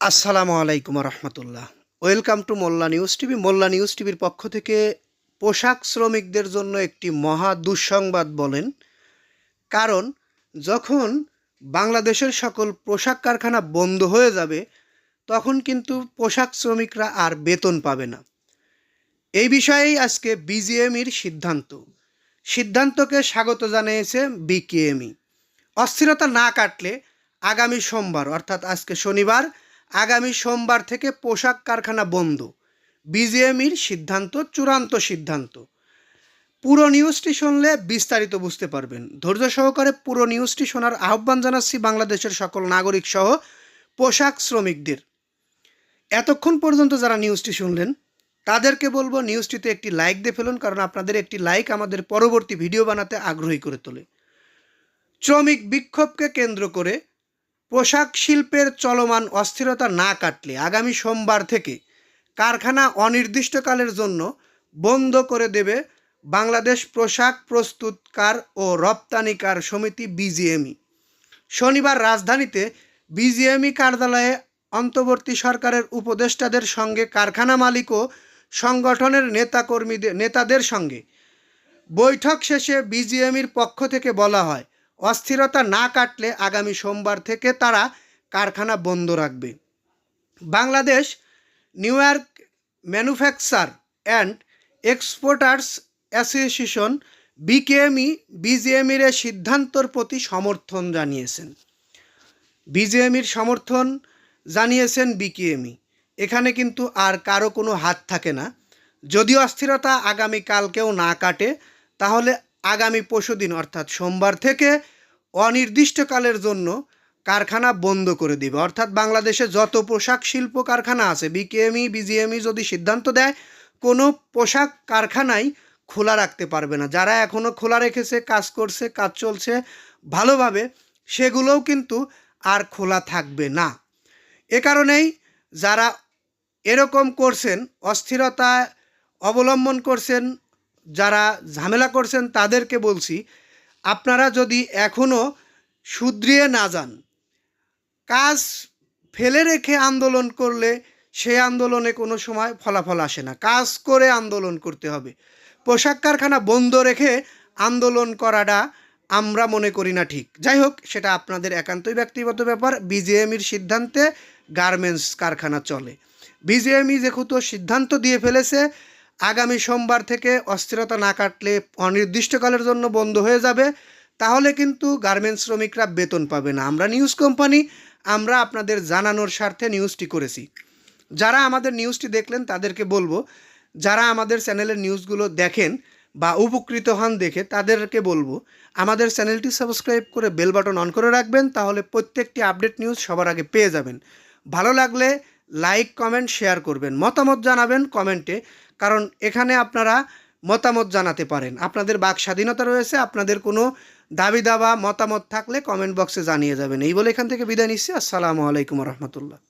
আসসালামু আলাইকুম রহমতুল্লাহ welcome to Molla news TV. Molla news টিভির পক্ষ থেকে পোশাক শ্রমিকদের জন্য একটি মহা দুঃসংবাদ বলেন। কারণ, যখন বাংলাদেশের সকল পোশাক কারখানা বন্ধ হয়ে যাবে, তখন কিন্তু পোশাক শ্রমিকরা আর বেতন পাবে না। এই বিষয়েই আজকে বিজিএমইর সিদ্ধান্ত। সিদ্ধান্তকে স্বাগত জানিয়েছে বিকেএমই। অস্থিরতা না কাটলে আগামী সোমবার, অর্থাৎ আজকে শনিবার আগামী সোমবার থেকে পোশাক কারখানা বন্ধ। বিজিএমইর সিদ্ধান্ত চূড়ান্ত সিদ্ধান্ত। পুরো নিউজটি শুনলে বিস্তারিত বুঝতে পারবেন। ধৈর্য সহকারে পুরো নিউজটি শোনার আহ্বান জানাচ্ছি বাংলাদেশের সকল নাগরিক সহ পোশাক শ্রমিকদের। এতক্ষণ পর্যন্ত যারা নিউজটি শুনলেন, তাদেরকে বলব নিউজটিতে একটি লাইক দিয়ে ফেলুন, কারণ আপনাদের একটি লাইক আমাদের পরবর্তী ভিডিও বানাতে আগ্রহী করে তোলে। শ্রমিক বিক্ষোভকে কেন্দ্র করে পোশাক শিল্পের চলমান অস্থিরতা না কাটলে আগামী সোমবার থেকে কারখানা অনির্দিষ্টকালের জন্য বন্ধ করে দেবে বাংলাদেশ পোশাক প্রস্তুতকার ও রপ্তানিকার সমিতি বিজিএমই। শনিবার রাজধানীতে বিজিএমই কার্যালয়ে অন্তর্বর্তী সরকারের উপদেষ্টাদের সঙ্গে কারখানা মালিক ও সংগঠনের নেতাকর্মীদের নেতাদের সঙ্গে বৈঠক শেষে বিজিএমির পক্ষ থেকে বলা হয় অস্থিরতা না কাটলে আগামী সোমবার থেকে তারা কারখানা বন্ধ রাখবে। Bangladesh, New York manufacture and exporters association BKME বিজিএমির সিদ্ধান্তর প্রতি সমর্থন জানিয়েছেন। বিজেএমির সমর্থন জানিয়েছেন বিকেএমই। এখানে কিন্তু আর কারও কোনো হাত থাকে না। যদি অস্থিরতা আগামীকালকেও না কাটে, তাহলে আগামী পরশুদিন অর্থাৎ সোমবার থেকে অনির্দিষ্টকালের জন্য কারখানা বন্ধ করে দিবে। অর্থাৎ বাংলাদেশে যত পোশাক শিল্প কারখানা আছে, বিকেএমই, বিজিএমই যদি সিদ্ধান্ত দেয়, কোনো পোশাক কারখানাই খোলা রাখতে পারবে না। যারা এখনও খোলা রেখেছে, কাজ করছে, কাজ চলছে ভালোভাবে, সেগুলোও কিন্তু আর খোলা থাকবে না। এ কারণেই যারা এরকম করছেন, অস্থিরতা অবলম্বন করছেন যারা ঝামেলা করছেন তাদেরকে বলছি, আপনারা যদি এখনও শুধরিয়ে না যান, কাজ ফেলে রেখে আন্দোলন করলে সে আন্দোলনে কোনো সময় ফলাফল আসে না। কাজ করে আন্দোলন করতে হবে। পোশাক কারখানা বন্ধ রেখে আন্দোলন করাটা আমরা মনে করি না ঠিক। যাই হোক, সেটা আপনাদের একান্তই ব্যক্তিগত ব্যাপার। বিজেএমির সিদ্ধান্তে গার্মেন্টস কারখানা চলে। বিজেএমই যেহেতু সিদ্ধান্ত দিয়ে ফেলেছে আগামী সোমবার থেকে অস্থিরতা না কাটলে অনির্দিষ্টকালের জন্য বন্ধ হয়ে যাবে, তাহলে কিন্তু গার্মেন্টস শ্রমিকরা বেতন পাবে না। আমরা নিউজ কোম্পানি আমরা আপনাদের জানানোর স্বার্থে নিউজটি করেছি। যারা আমাদের নিউজটি দেখলেন তাদেরকে বলব, যারা আমাদের চ্যানেলের নিউজগুলো দেখেন বা উপকৃত হন দেখে, তাদেরকে বলব, আমাদের চ্যানেলটি সাবস্ক্রাইব করে বেল বাটন অন করে রাখবেন, তাহলে প্রত্যেকটি আপডেট নিউজ সবার আগে পেয়ে যাবেন। ভালো লাগলে লাইক, কমেন্ট, শেয়ার করবেন। মতামত জানাবেন কমেন্টে, কারণ এখানে আপনারা মতামত জানাতে পারেন। আপনাদের বাক স্বাধীনতা রয়েছে, আপনাদের কোনো দাবি দাবা মতামত থাকলে কমেন্ট বক্সে জানিয়ে যাবেন। এই বলে এখান থেকে বিদায় নিচ্ছি। আসসালামু আলাইকুম রহমতুল্লাহ।